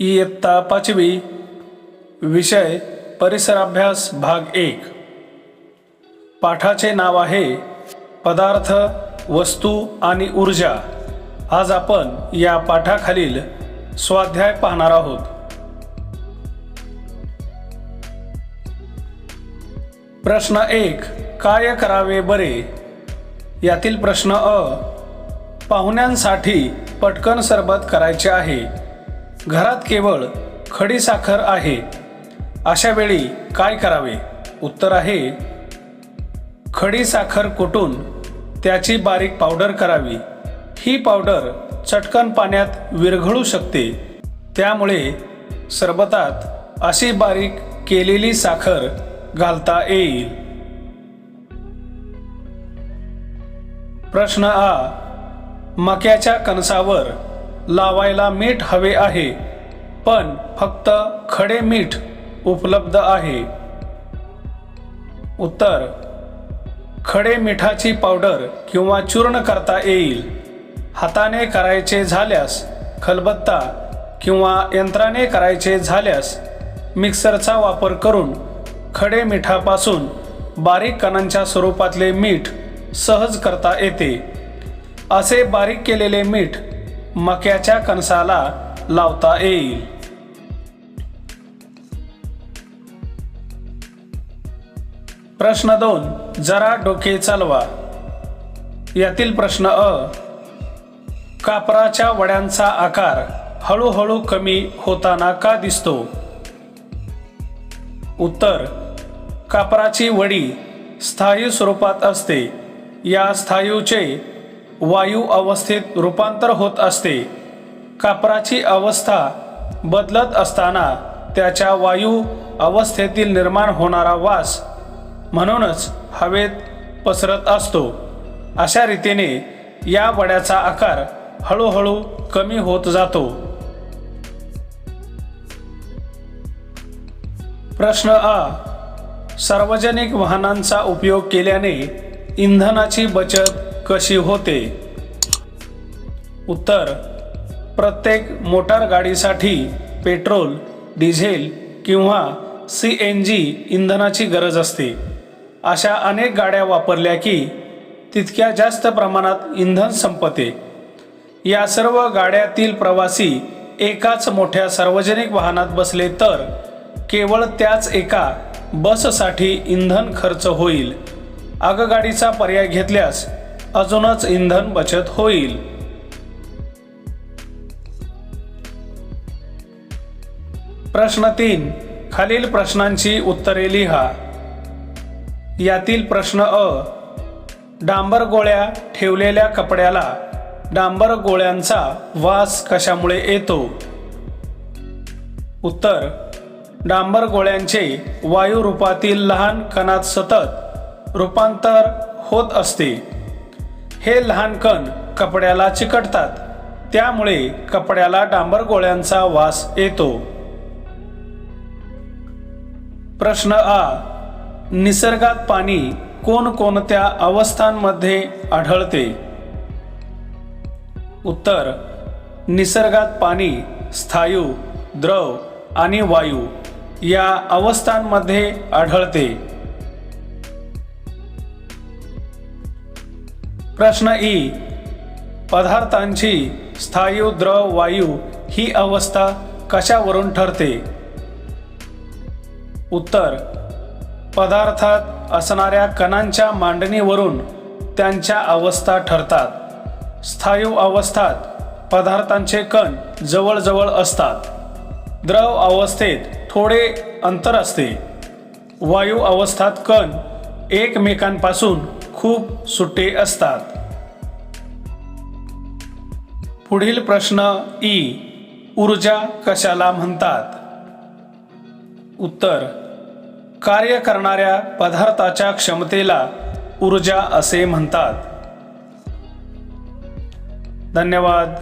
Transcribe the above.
इयत्ता पाचवी विषय परिसराभ्यास भाग एक. पाठाचे नाव आहे पदार्थ वस्तू आणि ऊर्जा. आज आपण या पाठाखालील स्वाध्याय पाहणार आहोत. प्रश्न एक काय करावे बरे? यातील प्रश्न अ. पाहुण्यांसाठी पटकन सरबत करायचे आहे. घरात केवळ खडी साखर आहे. अशा वेळी काय करावे? उत्तर आहे. खडी साखर कुटून त्याची बारीक पावडर करावी. ही पावडर चटकन पाण्यात विरघळू शकते. त्यामुळे सरबतात अशी बारीक केलेली साखर घालता येईल. प्रश्न आ मक्याच्या कणसावर लावायला मीठ हवे आहे पण फक्त खडे मीठ उपलब्ध आहे. उत्तर खडे मिठाची पावडर किंवा चूर्ण करता येईल. हाताने करायचे झाल्यास खलबत्ता किंवा यंत्राने करायचे झाल्यास मिक्सरचा वापर करून खडे मिठापासून बारीक कणांच्या स्वरूपातले मीठ सहज करता येते. असे बारीक केलेले मीठ मक्याच्या कणसाला लावता येईल. प्रश्न दोन जरा डोके चालवा. यातील प्रश्न अ कापराच्या वड्यांचा आकार हळूहळू कमी होताना का दिसतो? उत्तर कापराची वडी स्थायी स्वरूपात असते. या स्थायूचे वायू अवस्थेत रूपांतर होत असते. कापराची अवस्था बदलत असताना त्याच्या वायू अवस्थेतील निर्माण होणारा वास म्हणूनच हवेत पसरत असतो. अशा रीतीने या वड्याचा आकार हळूहळू कमी होत जातो. प्रश्न आ. सार्वजनिक वाहनांचा उपयोग केल्याने इंधनाची बचत कशी होते? उत्तर प्रत्येक मोटार गाडीसाठी पेट्रोल डिझेल किंवा सी एन जी इंधनाची गरज असते. अशा अनेक गाड्या वापरल्या की तितक्या जास्त प्रमाणात इंधन संपते. या सर्व गाड्यातील प्रवासी एकाच मोठ्या सार्वजनिक वाहनात बसले तर केवळ त्याच एका बससाठी इंधन खर्च होईल. आगगाडीचा पर्याय घेतल्यास अजूनच इंधन बचत होईल. प्रश्न तीन. खालील प्रश्नांची उत्तरे लिहा. यातील प्रश्न अ. डांबर गोळ्या ठेवलेल्या कपड्याला डांबर गोळ्यांचा वास कशामुळे येतो? उत्तर. डांबर गोळ्यांचे वायू रूपातील लहान कणात सतत रूपांतर होत असते. हे लहान कण कपड्याला चिकटतात. त्यामुळे कपड्याला डांबर गोळ्यांचा वास येतो. प्रश्न आ. निसर्गात पाणी कोणकोणत्या अवस्थांमध्ये आढळते? उत्तर. निसर्गात पाणी स्थायू द्रव आणि वायू या अवस्थांमध्ये आढळते. प्रश्न ई. पदार्थांची स्थायू द्रव वायू ही अवस्था कशावरून ठरते? उत्तर. पदार्थात असणाऱ्या कणांच्या मांडणीवरून त्यांच्या अवस्था ठरतात. स्थायू अवस्थात पदार्थांचे कण जवळजवळ असतात. द्रव अवस्थेत थोडे अंतर असते. वायू अवस्थात कण एकमेकांपासून खूप सुटे असतात. पुढील प्रश्न ई ऊर्जा कशाला म्हणतात? उत्तर कार्य करणाऱ्या पदार्थाच्या क्षमतेला ऊर्जा असे म्हणतात. धन्यवाद.